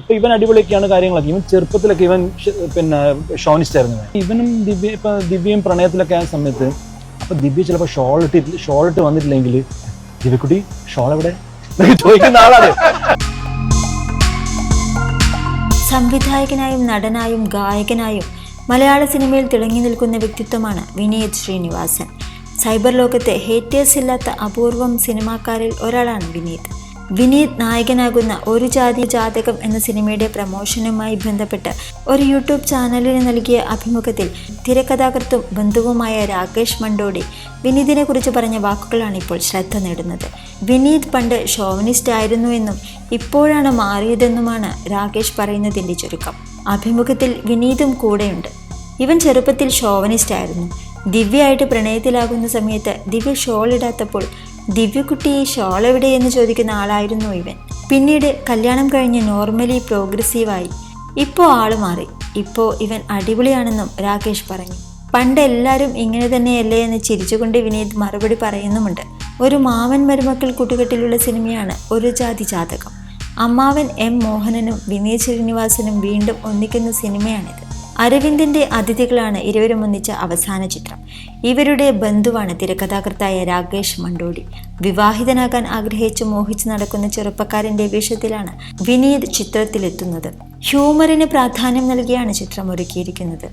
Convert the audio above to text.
ഇപ്പൊ ഇവൻ അടിപൊളിയൊക്കെയാണ് കാര്യങ്ങളൊക്കെ. ഇവൻ ചെറുപ്പത്തിലൊക്കെ ഇവൻ പിന്നെ ഷോണിസ്റ്റ് ആയിരുന്നു ഇവനും ദിവ്യ ഇപ്പൊ ദിവ്യയും പ്രണയത്തിലൊക്കെ ആ സമയത്ത് അപ്പൊ ദിവ്യ ചിലപ്പോൾ ഷോൾ ഇട്ട് ഷോൾ ഇട്ട് വന്നിട്ടില്ലെങ്കിൽ ദിവ്യക്കുട്ടി ഷോൾ എവിടെ? ചോദിക്കുന്ന ആളാണ്. സംവിധായകനായും നടനായും ഗായകനായും മലയാള സിനിമയിൽ തിളങ്ങി നിൽക്കുന്ന വ്യക്തിത്വമാണ് വിനീത് ശ്രീനിവാസൻ. സൈബർ ലോകത്തെ ഹേറ്റേഴ്സ് ഇല്ലാത്ത അപൂർവം സിനിമാക്കാരിൽ ഒരാളാണ് വിനീത്. വിനീത് നായകനാകുന്ന ഒരു ജാതി ജാതകം എന്ന സിനിമയുടെ പ്രമോഷനുമായി ബന്ധപ്പെട്ട് ഒരു യൂട്യൂബ് ചാനലിന് നൽകിയ അഭിമുഖത്തിൽ തിരക്കഥാകൃത്തും ബന്ധുവുമായ രാകേഷ് മണ്ടോടി വിനീതിനെ കുറിച്ച് പറഞ്ഞ വാക്കുകളാണ് ഇപ്പോൾ ശ്രദ്ധ നേടുന്നത്. വിനീത് പണ്ട് ഷോവനിസ്റ്റ് ആയിരുന്നു എന്നും ഇപ്പോഴാണ് മാറിയതെന്നുമാണ് രാകേഷ് പറയുന്നതിന്റെ ചുരുക്കം. അഭിമുഖത്തിൽ വിനീതും കൂടെയുണ്ട്. ഇവൻ ചെറുപ്പത്തിൽ ഷോവനിസ്റ്റ് ആയിരുന്നു. ദിവ്യയായിട്ട് പ്രണയത്തിലാകുന്ന സമയത്ത് ദിവ്യ ഷോൾ ഇടാത്തപ്പോൾ ദിവ്യക്കുട്ടി ഷോൾ എവിടെയെന്ന് ചോദിക്കുന്ന ആളായിരുന്നു ഇവൻ. പിന്നീട് കല്യാണം കഴിഞ്ഞ് നോർമലി പ്രോഗ്രസീവായി ഇപ്പോൾ ആൾ മാറി. ഇപ്പോൾ ഇവൻ അടിപൊളിയാണെന്നും രാകേഷ് പറഞ്ഞു. പണ്ട് എല്ലാവരും ഇങ്ങനെ തന്നെയല്ലേ എന്ന് ചിരിച്ചുകൊണ്ട് വിനീത് മറുപടി പറയുന്നുമുണ്ട്. ഒരു മാവൻ മരുമക്കൾ കൂട്ടുകെട്ടിലുള്ള സിനിമയാണ് ഒരു ജാതി ജാതകം. അമ്മാവൻ എം മോഹനനും വിനീത് ശ്രീനിവാസനും വീണ്ടും ഒന്നിക്കുന്ന സിനിമയാണിത്. അരവിന്ദിന്റെ അതിഥികളാണ് ഇരുവരും ഒന്നിച്ച അവസാന ചിത്രം. ഇവരുടെ ബന്ധുവാണ് തിരക്കഥാകൃത്തായ രാകേഷ് മണ്ടോടി. വിവാഹിതനാകാൻ ആഗ്രഹിച്ച് മോഹിച്ച് നടക്കുന്ന ചെറുപ്പക്കാരന്റെ വേഷത്തിലാണ് വിനീത് ചിത്രത്തിലെത്തുന്നത്. ഹ്യൂമറിന് പ്രാധാന്യം നൽകിയാണ് ചിത്രം ഒരുക്കിയിരിക്കുന്നത്.